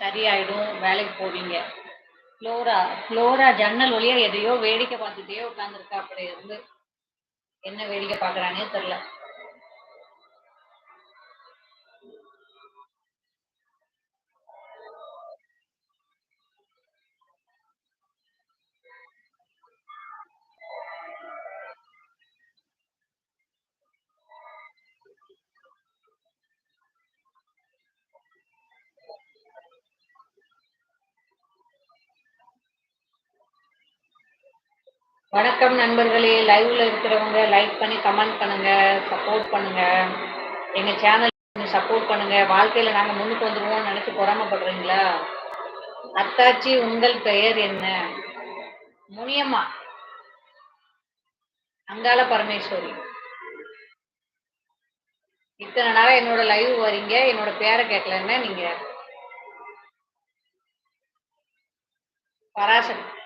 சரியாயிடும் வேலைக்கு போவீங்க. ஃப்ளோரா ஃப்ளோரா ஜன்னல் வழியா எதையோ வேடிக்கை பார்த்துட்டே உட்காந்துருக்கா அப்படி இருந்து. என்ன வேடிக்கை பார்க்குறானே தெரில வணக்கம் நண்பர்களே. லைவ்ல இருக்கிறவங்க லைக் பண்ணி கமெண்ட் பண்ணுங்க சப்போர்ட் பண்ணுங்க. எங்க சேனல் சப்போர்ட் பண்ணுங்க. வாழ்க்கையில நாங்க முன்னுக்கு வந்துருவோம்னு நினைச்சு பொறாமப்படுறீங்களா? அத்தாச்சி உங்கள் பெயர் என்ன? முனியம்மா. அங்காள பரமேஸ்வரி. இத்தனை நேரம் என்னோட லைவ் வரீங்க. என்னோட பேரை கேட்கலன்னா நீங்க Parasakthi.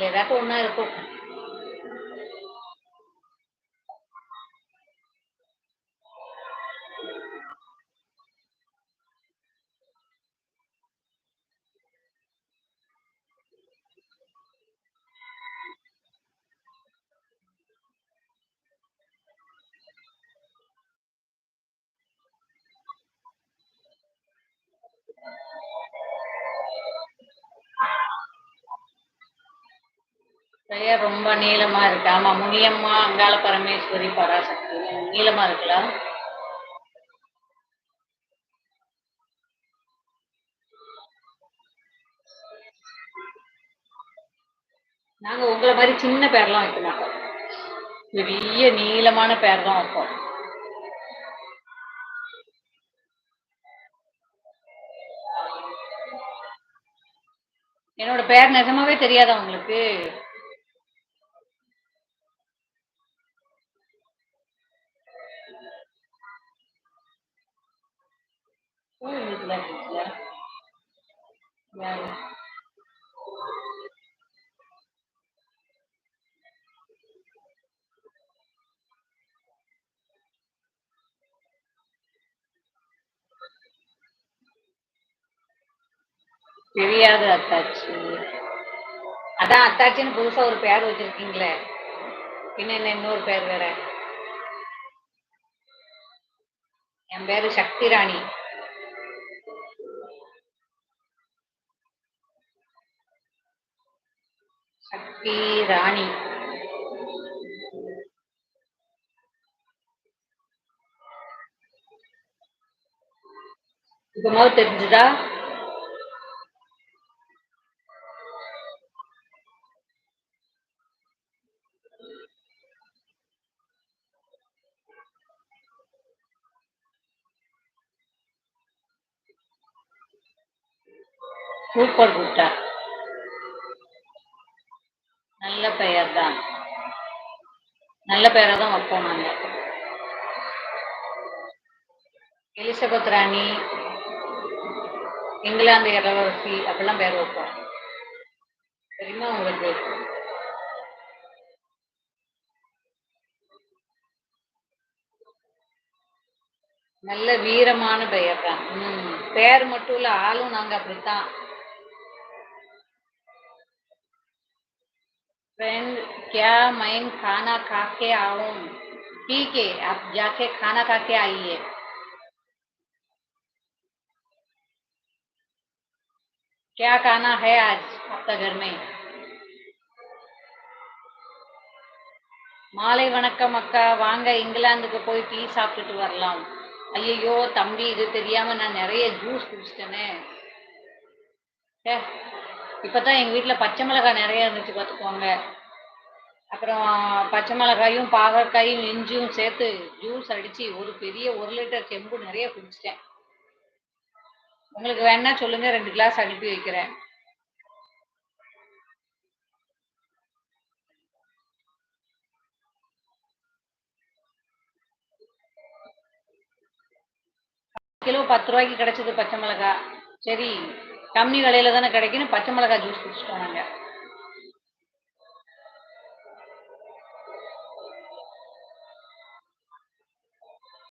le da con una de. பெயர் ரொம்ப நீளமா இருக்கு. ஆமா முனியம்மா அங்காள பரமேஸ்வரி பராசக்தி. நீளமா இருக்குல்ல? நாங்க உங்களை மாதிரி சின்ன பேர்லாம் வைக்க மாட்டோம். பெரிய நீளமான பேர் தான் வைப்போம். என்னோட பேர் நிஜமாவே தெரியாதா உங்களுக்கு? இருக்குல்ல யாரு தெரியாது அத்தாச்சி. அதான் அத்தாச்சின்னு புதுசா ஒரு பேர் வச்சிருக்கீங்களே. பின்ன என்ன இன்னொரு பேர் வேற? என் பேரு சக்தி ராணி சக்தி ராணி இப்பமாவது தெரிஞ்சுதா சூப்பர் குட்டா நல்ல பெயர் தான் நல்ல பெயரை தான் வைப்போம் நாங்க. எலிசபெத் ராணி இங்கிலாந்து இளவரசி அப்படிலாம் பேர் வைப்போம். தெரியுமா உங்களுக்கு? நல்ல வீரமான பெயர் தான் ம் பெயர் மட்டும் இல்ல ஆளும் நாங்க அப்படித்தான். फ्रेंड क्या मैं खाना खा के आऊं ठीक है आप जाके खाना खा के आइए क्या खाना है आज आपका घर में மாலை வணக்கம் அக்கா வாங்க இங்கிலாந்துக்கு போய் டீ சாப்பிட்டுட்டு வரலாம் ஐயையோ தம்பி இது தெரியாம நான் நிறைய ஜூஸ் குடிச்சிட்டேனே இப்போ இப்பதான் எங்க வீட்டுல பச்சை மிளகாய் நிறைய இருந்துச்சு பார்த்துக்கோங்க அப்புறம் பச்சை மிளகாயும் பாகற்காயும் இஞ்சியும் சேர்த்து ஜூஸ் அடிச்சு ஒரு பெரிய ஒரு லிட்டர் செம்பு நிறைய குடிச்சிட்டேன். உங்களுக்கு வேணா சொல்லுங்க ரெண்டு கிளாஸ் அனுப்பி வைக்கிறேன். கிலோ பத்து ரூபாய்க்கு கிடைச்சது பச்சை மிளகாய். சரி. கம்மி விலையில தானே கிடைக்குன்னு பச்சை மிளகாய் ஜூஸ் குடிச்சிட்டோம் நாங்கள்